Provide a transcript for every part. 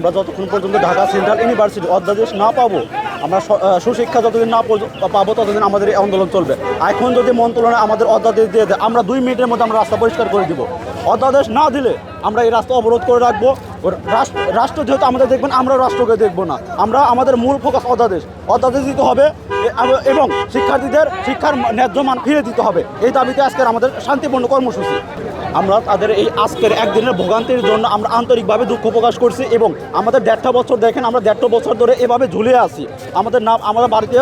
আমরা যতক্ষণ পর্যন্ত ঢাকা সেন্ট্রাল ইউনিভার্সিটি অধ্যাদেশ না পাবো, আমরা সুশিক্ষা যতদিন না পাবো, ততদিন আমাদের এই আন্দোলন চলবে। এখন যদি মন্ত্রণালয় আমাদের অধ্যাদেশ দিয়ে দেয়, আমরা দুই মিনিটের মধ্যে আমরা রাস্তা পরিষ্কার করে দিব। অধ্যাদেশ না দিলে আমরা এই রাস্তা অবরোধ করে রাখব। রাষ্ট্র রাষ্ট্র যেহেতু আমাদের দেখবেন, আমরা রাষ্ট্রকে দেখব না। আমরা আমাদের মূল ফোকাস অধ্যাদেশ। অধ্যাদেশ দিতে হবে এবং শিক্ষার্থীদের শিক্ষার ন্যায্য মান ফিরে দিতে হবে। এই দাবিতে আজকের আমাদের শান্তিপূর্ণ কর্মসূচি। আমরা তাদের এই আজকের একদিনের ভোগান্তির জন্য আমরা আন্তরিকভাবে দুঃখ প্রকাশ করছি এবং আমাদের দেড়টা বছর দেখেন, আমরা দেড়টা বছর ধরে এভাবে ঝুলে আছি। আমাদের নাম, আমাদের বাড়িতে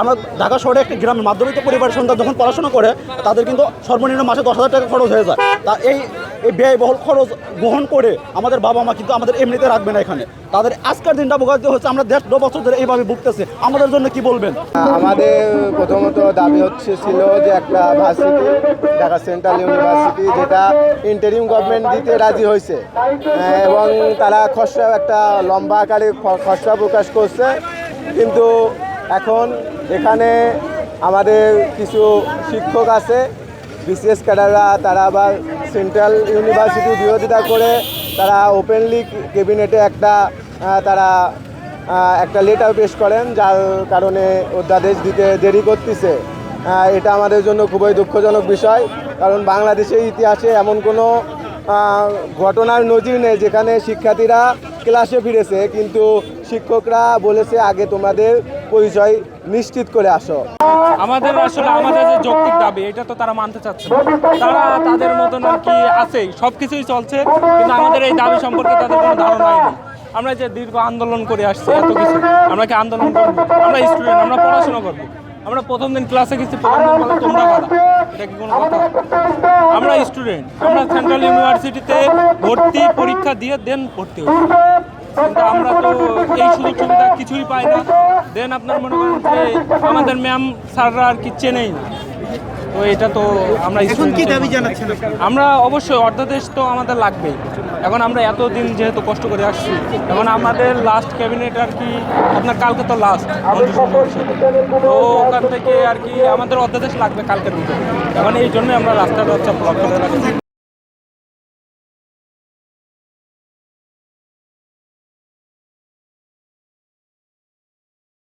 আমরা ঢাকা শহরে একটি গ্রামের মাধ্যমিক পরিবারের সন্তান যখন পড়াশোনা করে, তাদের কিন্তু সর্বনিম্ন মাসে দশ হাজার টাকা খরচ হয়ে যায়। তা এই এই ব্যয়বহুল খরচ গ্রহণ করে আমাদের বাবা মা কিন্তু আমাদের এমনিতে রাখবে না এখানে। তাদের আজকের দিনটা ভোগান্তি হচ্ছে, আমরা দেড় বছর ধরে এইভাবে ভুগতেছি। আমাদের জন্য কি বলবেন? আমাদের প্রথমত দাবি হচ্ছে ছিল যে একটা ভার্সিটি, ঢাকা সেন্ট্রাল ইউনিভার্সিটি, যেটা ইন্টারিম গভর্নমেন্ট দিতে রাজি হয়েছে। এবং তারা খসড়া একটা লম্বা আকারে খসড়া প্রকাশ করছে। কিন্তু এখন এখানে আমাদের কিছু শিক্ষক আছে বিসিএস ক্যাডাররা, তারা আবার সেন্ট্রাল ইউনিভার্সিটি বিরোধিতা করে, তারা ওপেনলি ক্যাবিনেটে একটা তারা একটা লেটার পেশ করেন, যার কারণে অধ্যাদেশ দিতে দেরি করতেছে। এটা আমাদের জন্য খুবই দুঃখজনক বিষয়, কারণ বাংলাদেশের ইতিহাসে এমন কোনো ঘটনার নজির নেই যেখানে শিক্ষার্থীরা ক্লাসে ফিরেছে, কিন্তু শিক্ষকরা বলেছে, আগে তোমাদের পরিচয় নিশ্চিত করে আসো। আমাদের আসলে আমাদের যে যৌক্তিক দাবি, এটা তো তারা মানতে চাচ্ছে তারা তাদের মতন আর কি আছেই। সব কিছুই চলছে, কিন্তু আমাদের এই দাবি সম্পর্কে তাদের কোনো ধারণাই নেই। আমরা যে দীর্ঘ আন্দোলন করে আসছি, এত কিছু, আমরা কি আন্দোলন করব? আমরা স্টুডেন্ট আমরা পড়াশোনা করব? আমরা প্রথম দিন ক্লাসে গেছি, প্রথম দিন বলে তোমরা কারা এটা কি কোনো কথা? আমরা স্টুডেন্ট আমরা সেন্ট্রাল ইউনিভার্সিটিতে ভর্তি পরীক্ষা দিয়ে দেন ভর্তি হই এই সুযোগ সুবিধা কিছুই পাই না। দেন আপনার মনে করেন যে আমাদের ম্যাম স্যাররা আর কি চেনেই না। তো এটা তো আমরা এখন কি দাবি জানাচ্ছেন আমরা অবশ্যই অর্ধাদেশ তো আমাদের লাগবেই। এখন আমরা এতদিন যেহেতু কষ্ট করে আসছি এখন আমাদের লাস্ট ক্যাবিনেট আর কি আপনার কালকে তো লাস্ট তো ওখান থেকে আর কি আমাদের অর্ধাদেশ লাগবে কালকের ভিতরে এখন এই জন্যই আমরা রাস্তাটা হচ্ছে ব্লক করে রাখছি।